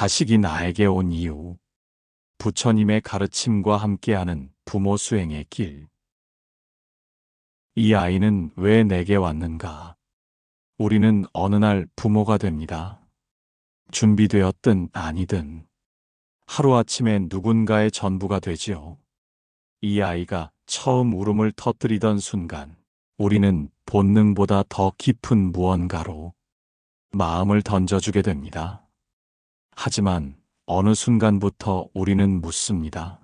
자식이 나에게 온 이유. 부처님의 가르침과 함께하는 부모 수행의 길. 이 아이는 왜 내게 왔는가? 우리는 어느 날 부모가 됩니다. 준비되었든 아니든 하루아침에 누군가의 전부가 되지요. 이 아이가 처음 울음을 터뜨리던 순간 우리는 본능보다 더 깊은 무언가로 마음을 던져주게 됩니다. 하지만 어느 순간부터 우리는 묻습니다.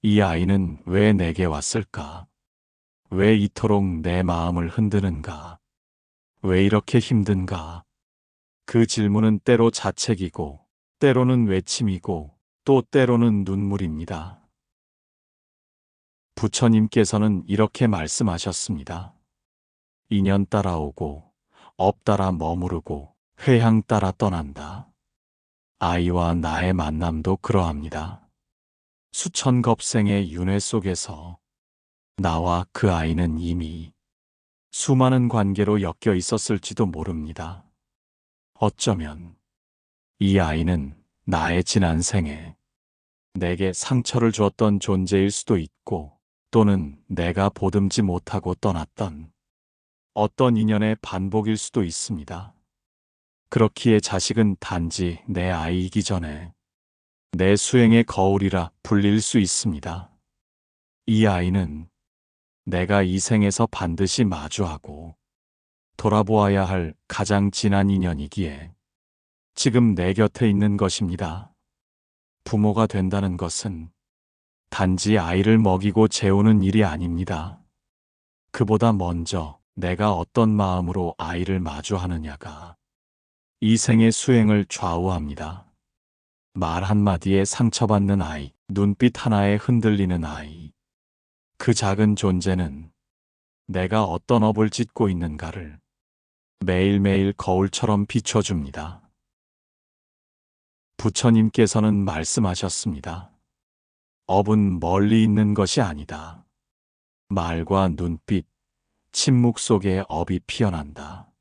이 아이는 왜 내게 왔을까? 왜 이토록 내 마음을 흔드는가? 왜 이렇게 힘든가? 그 질문은 때로 자책이고, 때로는 외침이고, 또 때로는 눈물입니다. 부처님께서는 이렇게 말씀하셨습니다. 인연 따라오고, 업 따라 머무르고, 회향 따라 떠난다. 아이와 나의 만남도 그러합니다. 수천 겁생의 윤회 속에서 나와 그 아이는 이미 수많은 관계로 엮여 있었을지도 모릅니다. 어쩌면 이 아이는 나의 지난 생에 내게 상처를 주었던 존재일 수도 있고 또는 내가 보듬지 못하고 떠났던 어떤 인연의 반복일 수도 있습니다. 그렇기에 자식은 단지 내 아이이기 전에 내 수행의 거울이라 불릴 수 있습니다. 이 아이는 내가 이 생에서 반드시 마주하고 돌아보아야 할 가장 진한 인연이기에 지금 내 곁에 있는 것입니다. 부모가 된다는 것은 단지 아이를 먹이고 재우는 일이 아닙니다. 그보다 먼저 내가 어떤 마음으로 아이를 마주하느냐가 이 생의 수행을 좌우합니다. 말 한마디에 상처받는 아이, 눈빛 하나에 흔들리는 아이. 그 작은 존재는 내가 어떤 업을 짓고 있는가를 매일매일 거울처럼 비춰줍니다. 부처님께서는 말씀하셨습니다. 업은 멀리 있는 것이 아니다. 말과 눈빛, 침묵 속에 업이 피어난다.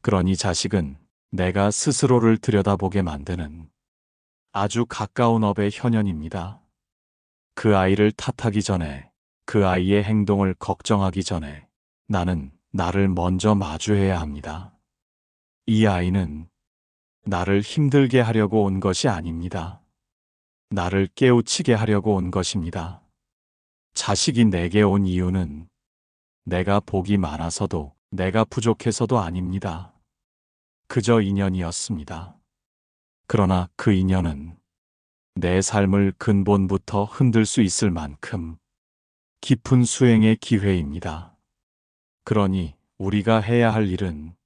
그러니 자식은 내가 스스로를 들여다보게 만드는 아주 가까운 업의 현현입니다. 그 아이를 탓하기 전에, 그 아이의 행동을 걱정하기 전에 나는 나를 먼저 마주해야 합니다. 이 아이는 나를 힘들게 하려고 온 것이 아닙니다. 나를 깨우치게 하려고 온 것입니다. 자식이 내게 온 이유는 내가 복이 많아서도 내가 부족해서도 아닙니다. 그저 인연이었습니다. 그러나 그 인연은 내 삶을 근본부터 흔들 수 있을 만큼 깊은 수행의 기회입니다. 그러니 우리가 해야 할 일은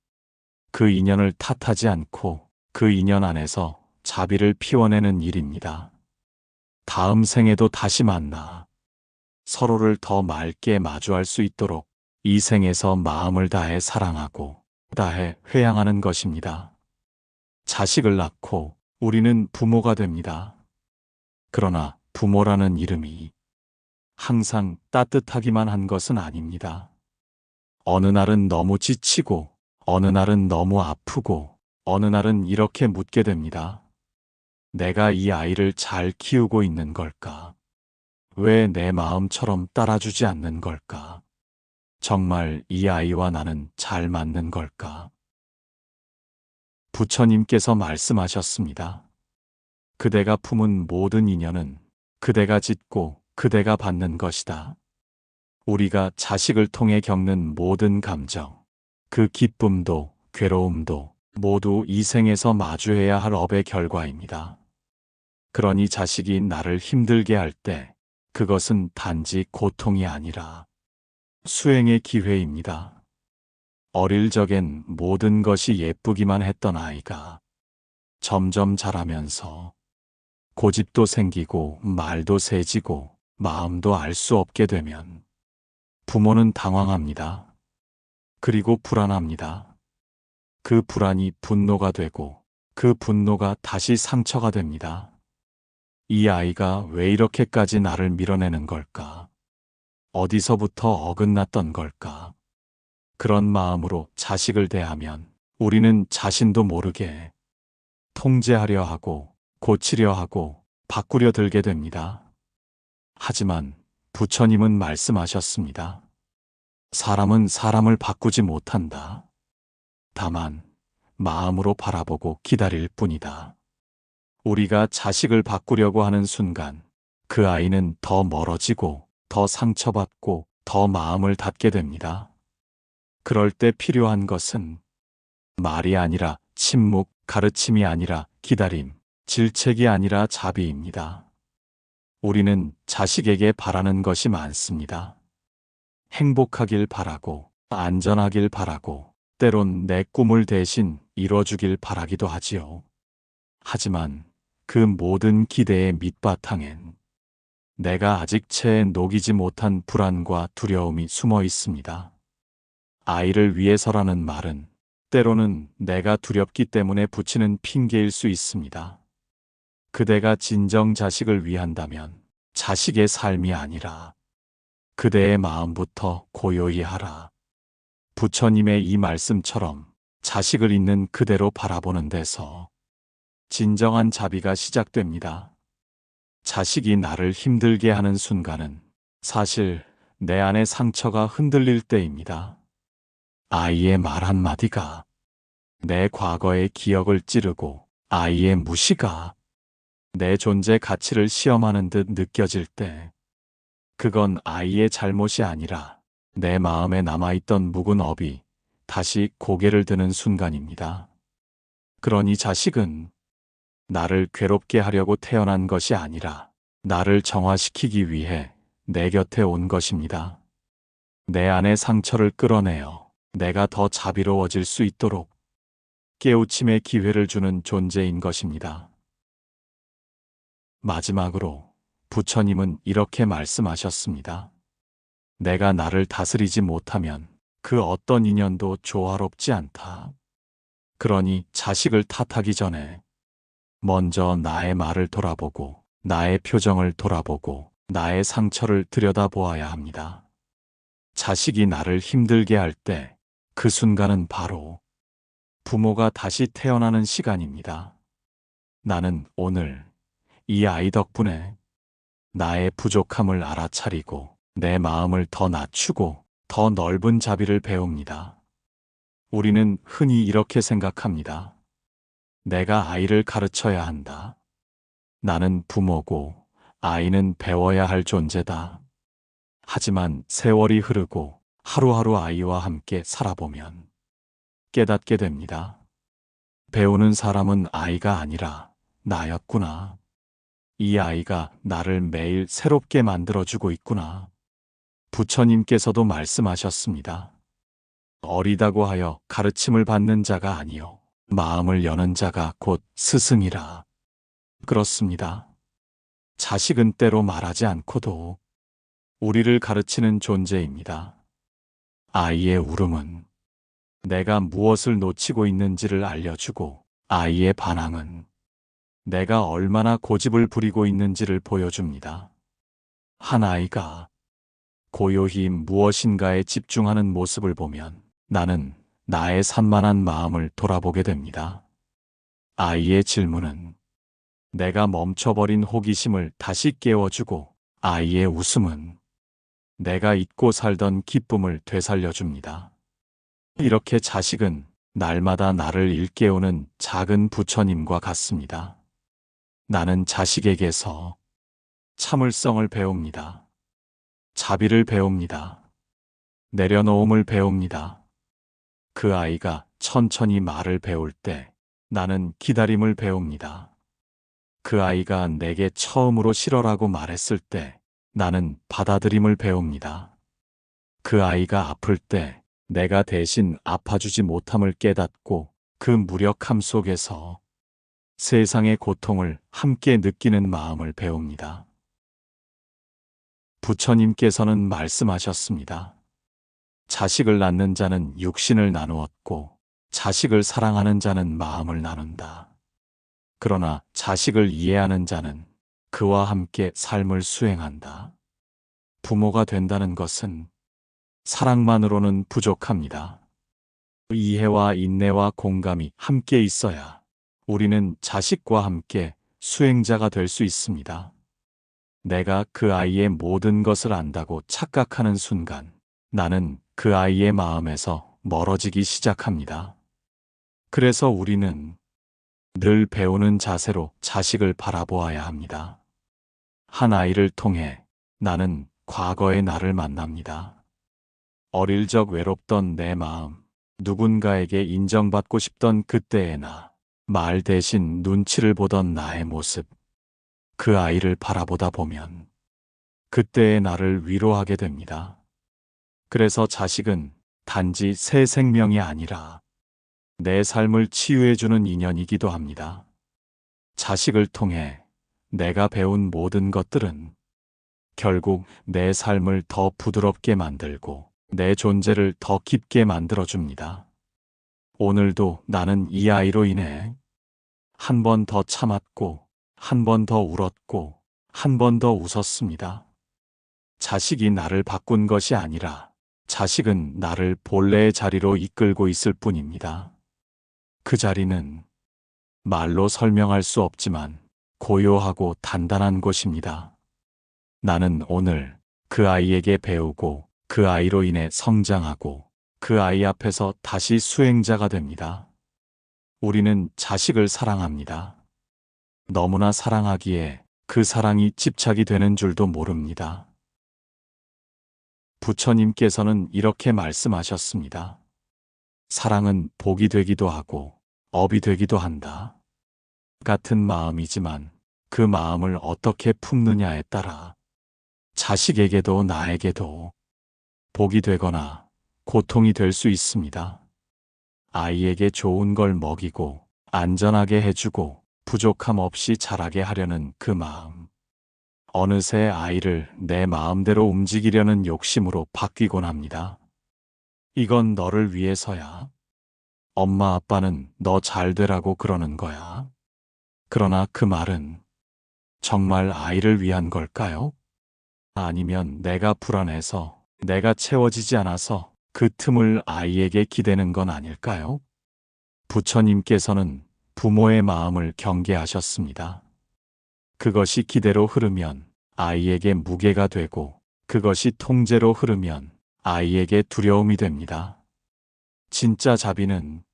그 인연을 탓하지 않고 그 인연 안에서 자비를 피워내는 일입니다. 다음 생에도 다시 만나 서로를 더 맑게 마주할 수 있도록 이 생에서 마음을 다해 사랑하고 다해 회양하는 것입니다. 자식을 낳고 우리는 부모가 됩니다. 그러나 부모라는 이름이 항상 따뜻하기만 한 것은 아닙니다. 어느 날은 너무 지치고, 어느 날은 너무 아프고, 어느 날은 이렇게 묻게 됩니다. 내가 이 아이를 잘 키우고 있는 걸까? 왜 내 마음처럼 따라주지 않는 걸까? 정말 이 아이와 나는 잘 맞는 걸까? 부처님께서 말씀하셨습니다. 그대가 품은 모든 인연은 그대가 짓고 그대가 받는 것이다. 우리가 자식을 통해 겪는 모든 감정, 그 기쁨도 괴로움도 모두 이 생에서 마주해야 할 업의 결과입니다. 그러니 자식이 나를 힘들게 할 때 그것은 단지 고통이 아니라 수행의 기회입니다. 어릴 적엔 모든 것이 예쁘기만 했던 아이가 점점 자라면서 고집도 생기고 말도 세지고 마음도 알 수 없게 되면 부모는 당황합니다. 그리고 불안합니다. 그 불안이 분노가 되고 그 분노가 다시 상처가 됩니다. 이 아이가 왜 이렇게까지 나를 밀어내는 걸까? 어디서부터 어긋났던 걸까? 그런 마음으로 자식을 대하면 우리는 자신도 모르게 통제하려 하고 고치려 하고 바꾸려 들게 됩니다. 하지만 부처님은 말씀하셨습니다. 사람은 사람을 바꾸지 못한다. 다만 마음으로 바라보고 기다릴 뿐이다. 우리가 자식을 바꾸려고 하는 순간 그 아이는 더 멀어지고 더 상처받고 더 마음을 닫게 됩니다. 그럴 때 필요한 것은 말이 아니라 침묵, 가르침이 아니라 기다림, 질책이 아니라 자비입니다. 우리는 자식에게 바라는 것이 많습니다. 행복하길 바라고, 안전하길 바라고, 때론 내 꿈을 대신 이뤄주길 바라기도 하지요. 하지만 그 모든 기대의 밑바탕엔 내가 아직 채 녹이지 못한 불안과 두려움이 숨어 있습니다. 아이를 위해서라는 말은 때로는 내가 두렵기 때문에 붙이는 핑계일 수 있습니다. 그대가 진정 자식을 위한다면 자식의 삶이 아니라 그대의 마음부터 고요히 하라. 부처님의 이 말씀처럼 자식을 있는 그대로 바라보는 데서 진정한 자비가 시작됩니다. 자식이 나를 힘들게 하는 순간은 사실 내 안의 상처가 흔들릴 때입니다. 아이의 말 한마디가 내 과거의 기억을 찌르고 아이의 무시가 내 존재 가치를 시험하는 듯 느껴질 때 그건 아이의 잘못이 아니라 내 마음에 남아있던 묵은 업이 다시 고개를 드는 순간입니다. 그러니 자식은 나를 괴롭게 하려고 태어난 것이 아니라 나를 정화시키기 위해 내 곁에 온 것입니다. 내 안의 상처를 끌어내어 내가 더 자비로워질 수 있도록 깨우침의 기회를 주는 존재인 것입니다. 마지막으로 부처님은 이렇게 말씀하셨습니다. 내가 나를 다스리지 못하면 그 어떤 인연도 조화롭지 않다. 그러니 자식을 탓하기 전에 먼저 나의 말을 돌아보고 나의 표정을 돌아보고 나의 상처를 들여다보아야 합니다. 자식이 나를 힘들게 할 때 그 순간은 바로 부모가 다시 태어나는 시간입니다. 나는 오늘 이 아이 덕분에 나의 부족함을 알아차리고 내 마음을 더 낮추고 더 넓은 자비를 배웁니다. 우리는 흔히 이렇게 생각합니다. 내가 아이를 가르쳐야 한다. 나는 부모고 아이는 배워야 할 존재다. 하지만 세월이 흐르고 하루하루 아이와 함께 살아보면 깨닫게 됩니다. 배우는 사람은 아이가 아니라 나였구나. 이 아이가 나를 매일 새롭게 만들어주고 있구나. 부처님께서도 말씀하셨습니다. 어리다고 하여 가르침을 받는 자가 아니요. 마음을 여는 자가 곧 스승이라. 그렇습니다. 자식은 때로 말하지 않고도 우리를 가르치는 존재입니다. 아이의 울음은 내가 무엇을 놓치고 있는지를 알려주고 아이의 반항은 내가 얼마나 고집을 부리고 있는지를 보여줍니다. 한 아이가 고요히 무엇인가에 집중하는 모습을 보면 나는 나의 산만한 마음을 돌아보게 됩니다. 아이의 질문은 내가 멈춰버린 호기심을 다시 깨워주고 아이의 웃음은 내가 잊고 살던 기쁨을 되살려줍니다. 이렇게 자식은 날마다 나를 일깨우는 작은 부처님과 같습니다. 나는 자식에게서 참을성을 배웁니다. 자비를 배웁니다. 내려놓음을 배웁니다. 그 아이가 천천히 말을 배울 때 나는 기다림을 배웁니다. 그 아이가 내게 처음으로 싫어라고 말했을 때 나는 받아들임을 배웁니다. 그 아이가 아플 때 내가 대신 아파주지 못함을 깨닫고 그 무력함 속에서 세상의 고통을 함께 느끼는 마음을 배웁니다. 부처님께서는 말씀하셨습니다. 자식을 낳는 자는 육신을 나누었고 자식을 사랑하는 자는 마음을 나눈다. 그러나 자식을 이해하는 자는 그와 함께 삶을 수행한다. 부모가 된다는 것은 사랑만으로는 부족합니다. 이해와 인내와 공감이 함께 있어야 우리는 자식과 함께 수행자가 될 수 있습니다. 내가 그 아이의 모든 것을 안다고 착각하는 순간 나는 그 아이의 마음에서 멀어지기 시작합니다. 그래서 우리는 늘 배우는 자세로 자식을 바라보아야 합니다. 한 아이를 통해 나는 과거의 나를 만납니다. 어릴 적 외롭던 내 마음, 누군가에게 인정받고 싶던 그때의 나, 말 대신 눈치를 보던 나의 모습, 그 아이를 바라보다 보면 그때의 나를 위로하게 됩니다. 그래서 자식은 단지 새 생명이 아니라 내 삶을 치유해주는 인연이기도 합니다. 자식을 통해 내가 배운 모든 것들은 결국 내 삶을 더 부드럽게 만들고 내 존재를 더 깊게 만들어줍니다. 오늘도 나는 이 아이로 인해 한 번 더 참았고, 한 번 더 울었고, 한 번 더 웃었습니다. 자식이 나를 바꾼 것이 아니라 자식은 나를 본래의 자리로 이끌고 있을 뿐입니다. 그 자리는 말로 설명할 수 없지만 고요하고 단단한 곳입니다. 나는 오늘 그 아이에게 배우고 그 아이로 인해 성장하고 그 아이 앞에서 다시 수행자가 됩니다. 우리는 자식을 사랑합니다. 너무나 사랑하기에 그 사랑이 집착이 되는 줄도 모릅니다. 부처님께서는 이렇게 말씀하셨습니다. 사랑은 복이 되기도 하고 업이 되기도 한다. 같은 마음이지만 그 마음을 어떻게 품느냐에 따라 자식에게도 나에게도 복이 되거나 고통이 될 수 있습니다. 아이에게 좋은 걸 먹이고 안전하게 해주고 부족함 없이 자라게 하려는 그 마음. 어느새 아이를 내 마음대로 움직이려는 욕심으로 바뀌곤 합니다. 이건 너를 위해서야. 엄마 아빠는 너 잘 되라고 그러는 거야. 그러나 그 말은 정말 아이를 위한 걸까요? 아니면 내가 불안해서 내가 채워지지 않아서 그 틈을 아이에게 기대는 건 아닐까요? 부처님께서는 부모의 마음을 경계하셨습니다. 그것이 기대로 흐르면 아이에게 무게가 되고 그것이 통제로 흐르면 아이에게 두려움이 됩니다. 진짜 자비는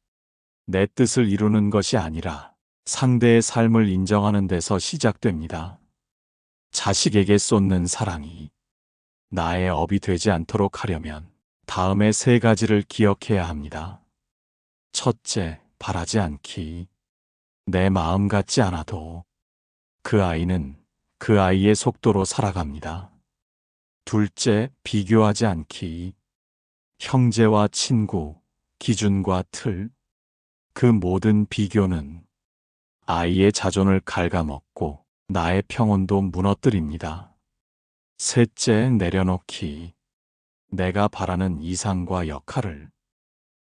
내 뜻을 이루는 것이 아니라 상대의 삶을 인정하는 데서 시작됩니다. 자식에게 쏟는 사랑이 나의 업이 되지 않도록 하려면 다음의 세 가지를 기억해야 합니다. 첫째, 바라지 않기. 내 마음 같지 않아도 그 아이는 그 아이의 속도로 살아갑니다. 둘째, 비교하지 않기. 형제와 친구, 기준과 틀, 그 모든 비교는 아이의 자존을 갉아먹고 나의 평온도 무너뜨립니다. 셋째, 내려놓기. 내가 바라는 이상과 역할을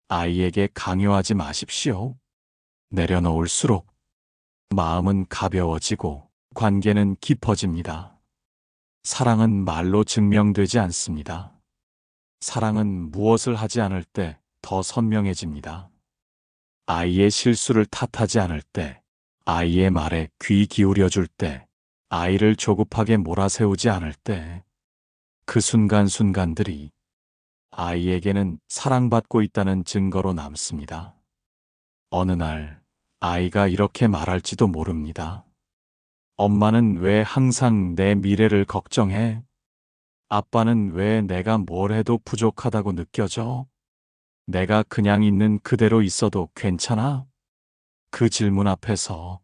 아이에게 강요하지 마십시오. 내려놓을수록 마음은 가벼워지고 관계는 깊어집니다. 사랑은 말로 증명되지 않습니다. 사랑은 무엇을 하지 않을 때 더 선명해집니다. 아이의 실수를 탓하지 않을 때, 아이의 말에 귀 기울여 줄 때, 아이를 조급하게 몰아세우지 않을 때, 그 순간순간들이 아이에게는 사랑받고 있다는 증거로 남습니다. 어느 날 아이가 이렇게 말할지도 모릅니다. 엄마는 왜 항상 내 미래를 걱정해? 아빠는 왜 내가 뭘 해도 부족하다고 느껴져? 내가 그냥 있는 그대로 있어도 괜찮아? 그 질문 앞에서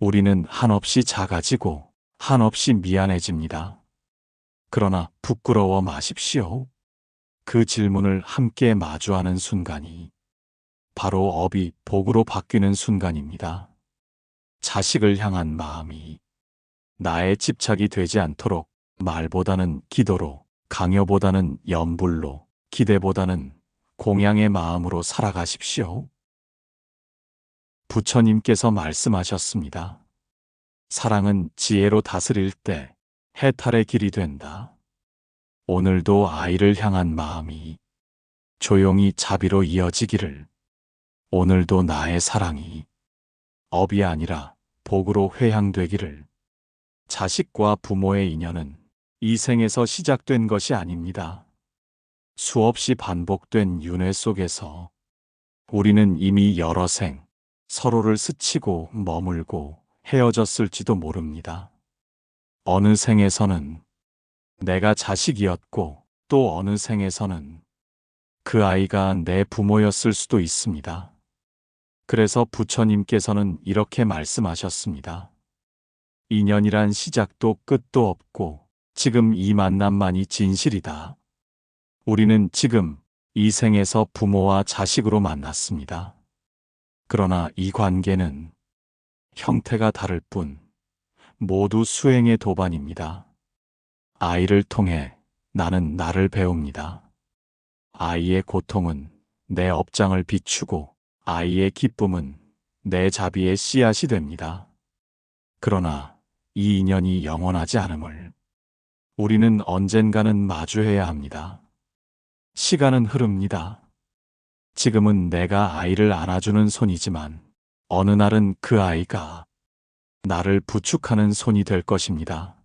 우리는 한없이 작아지고 한없이 미안해집니다. 그러나 부끄러워 마십시오. 그 질문을 함께 마주하는 순간이 바로 업이 복으로 바뀌는 순간입니다. 자식을 향한 마음이 나의 집착이 되지 않도록 말보다는 기도로, 강요보다는 염불로, 기대보다는 공양의 마음으로 살아가십시오. 부처님께서 말씀하셨습니다. 사랑은 지혜로 다스릴 때 해탈의 길이 된다. 오늘도 아이를 향한 마음이 조용히 자비로 이어지기를 오늘도 나의 사랑이 업이 아니라 복으로 회향되기를. 자식과 부모의 인연은 이 생에서 시작된 것이 아닙니다. 수없이 반복된 윤회 속에서 우리는 이미 여러 생 서로를 스치고 머물고 헤어졌을지도 모릅니다. 어느 생에서는 내가 자식이었고 또 어느 생에서는 그 아이가 내 부모였을 수도 있습니다. 그래서 부처님께서는 이렇게 말씀하셨습니다. 인연이란 시작도 끝도 없고 지금 이 만남만이 진실이다. 우리는 지금 이 생에서 부모와 자식으로 만났습니다. 그러나 이 관계는 형태가 다를 뿐 모두 수행의 도반입니다. 아이를 통해 나는 나를 배웁니다. 아이의 고통은 내 업장을 비추고 아이의 기쁨은 내 자비의 씨앗이 됩니다. 그러나 이 인연이 영원하지 않음을 우리는 언젠가는 마주해야 합니다. 시간은 흐릅니다. 지금은 내가 아이를 안아주는 손이지만 어느 날은 그 아이가 나를 부축하는 손이 될 것입니다.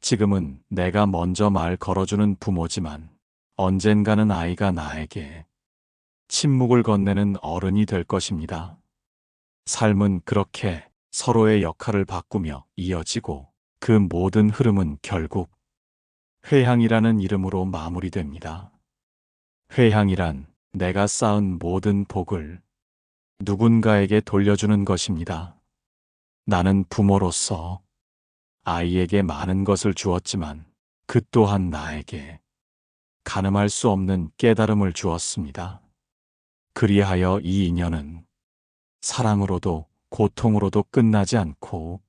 지금은 내가 먼저 말 걸어주는 부모지만 언젠가는 아이가 나에게 침묵을 건네는 어른이 될 것입니다. 삶은 그렇게 서로의 역할을 바꾸며 이어지고 그 모든 흐름은 결국 회향이라는 이름으로 마무리됩니다. 회향이란 내가 쌓은 모든 복을 누군가에게 돌려주는 것입니다. 나는 부모로서 아이에게 많은 것을 주었지만 그 또한 나에게 가늠할 수 없는 깨달음을 주었습니다. 그리하여 이 인연은 사랑으로도 고통으로도 끝나지 않고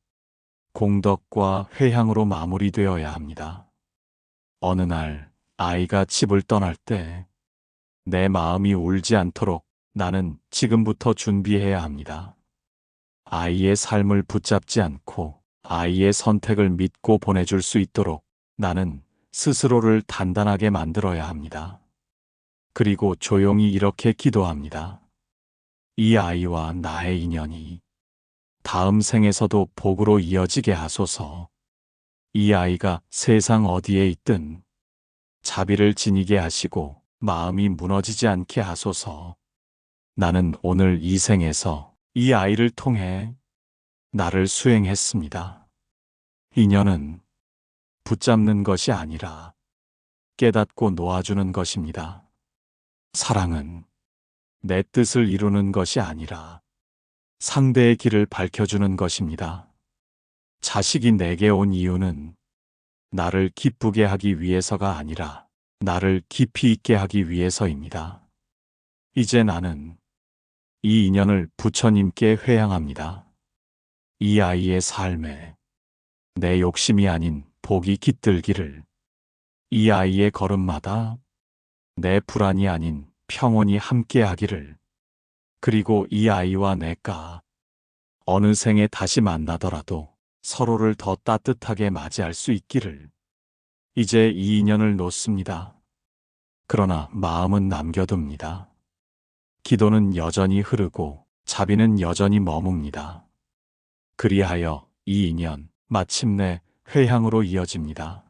공덕과 회향으로 마무리되어야 합니다. 어느 날 아이가 집을 떠날 때 내 마음이 울지 않도록 나는 지금부터 준비해야 합니다. 아이의 삶을 붙잡지 않고 아이의 선택을 믿고 보내줄 수 있도록 나는 스스로를 단단하게 만들어야 합니다. 그리고 조용히 이렇게 기도합니다. 이 아이와 나의 인연이 다음 생에서도 복으로 이어지게 하소서. 이 아이가 세상 어디에 있든 자비를 지니게 하시고 마음이 무너지지 않게 하소서. 나는 오늘 이 생에서 이 아이를 통해 나를 수행했습니다. 인연은 붙잡는 것이 아니라 깨닫고 놓아주는 것입니다. 사랑은 내 뜻을 이루는 것이 아니라 상대의 길을 밝혀주는 것입니다. 자식이 내게 온 이유는 나를 기쁘게 하기 위해서가 아니라 나를 깊이 있게 하기 위해서입니다. 이제 나는 이 인연을 부처님께 회양합니다. 이 아이의 삶에 내 욕심이 아닌 복이 깃들기를 이 아이의 걸음마다 내 불안이 아닌 평온이 함께하기를 그리고 이 아이와 내가 어느 생에 다시 만나더라도 서로를 더 따뜻하게 맞이할 수 있기를 이제 이 인연을 놓습니다. 그러나 마음은 남겨둡니다. 기도는 여전히 흐르고 자비는 여전히 머뭅니다. 그리하여 이 인연 마침내 회향으로 이어집니다.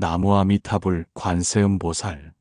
나무 아미타불 관세음보살